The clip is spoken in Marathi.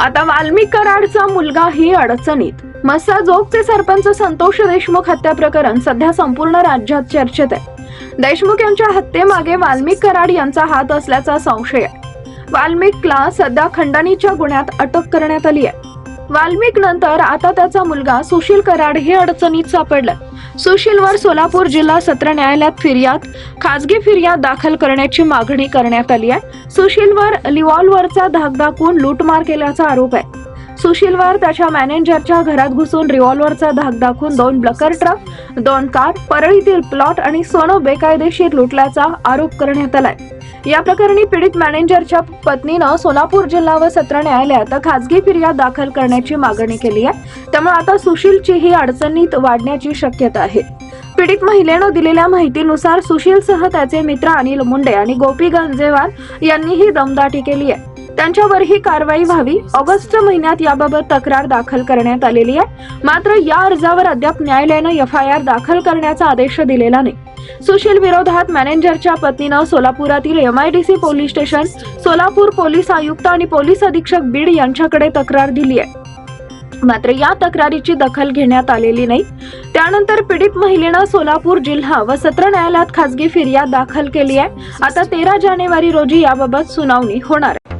आता वाल्मिक कराडचा मुलगाही अडचणीत. मस्साजोगचे सरपंच संतोष देशमुख हत्या प्रकरण सध्या संपूर्ण राज्यात चर्चेत आहे. देशमुख यांच्या हत्येमागे वाल्मिक कराड यांचा हात असल्याचा संशय आहे. वाल्मिकला सध्या खंडणीच्या गुन्ह्यात अटक करण्यात आली आहे. वाल्मिक नंतर आता त्याचा मुलगा सुशील कराड हे अडचणीत सापडलाय सुशीलवर सोलापूर जिल्हा सत्र न्यायालयात फिर्याद खाजगी फिर्याद दाखल करण्याची मागणी करण्यात आली आहे. सुशीलवर रिव्हॉल्व्हरचा धाक दाखवून लूटमार केल्याचा आरोप आहे. सुशीलवर त्याच्या मॅनेजरच्या घरात घुसून रिव्हॉल्व्हरचा धाक दाखवून दोन ब्लकर ट्रक दोन कार परळीतील प्लॉट आणि सोनं बेकायदेशीर लुटल्याचा आरोप करण्यात आलाय. या प्रकरणी पीडित मॅनेजरच्या पत्नीनं सोलापूर जिल्हा व सत्र न्यायालयात खासगी फिर्याद दाखल करण्याची मागणी केली आहे. त्यामुळे आता सुशीलची ही अडचणीत वाढण्याची शक्यता आहे. पीडित महिलेनं दिलेल्या माहितीनुसार सुशीलसह त्याचे मित्र अनिल मुंडे आणि गोपी गंजेवार यांनी ही दमदाटी केली आहे. त्यांच्यावर ही कारवाई व्हावी ऑगस्ट महिन्यात याबाबत तक्रार दाखल करण्यात आलेली आहे. मात्र या अर्जावर अद्याप न्यायालयानं एफ आय आर दाखल करण्याचा आदेश दिलेला नाही. सुशील विरोधात मॅनेजरच्या पत्नीनं सोलापुरातील MIDC police station Solapur police आयुक्त आणि पोलीस अधीक्षक बीड यांच्याकडे तक्रार दिली आहे. मात्र या तक्रारीची दखल घेण्यात आलेली नाही. त्यानंतर पीडित महिलेनं सोलापूर जिल्हा व सत्र न्यायालयात खासगी फिर्याद दाखल केली आहे. आता तेरा जानेवारी रोजी याबाबत सुनावणी होणार आहे.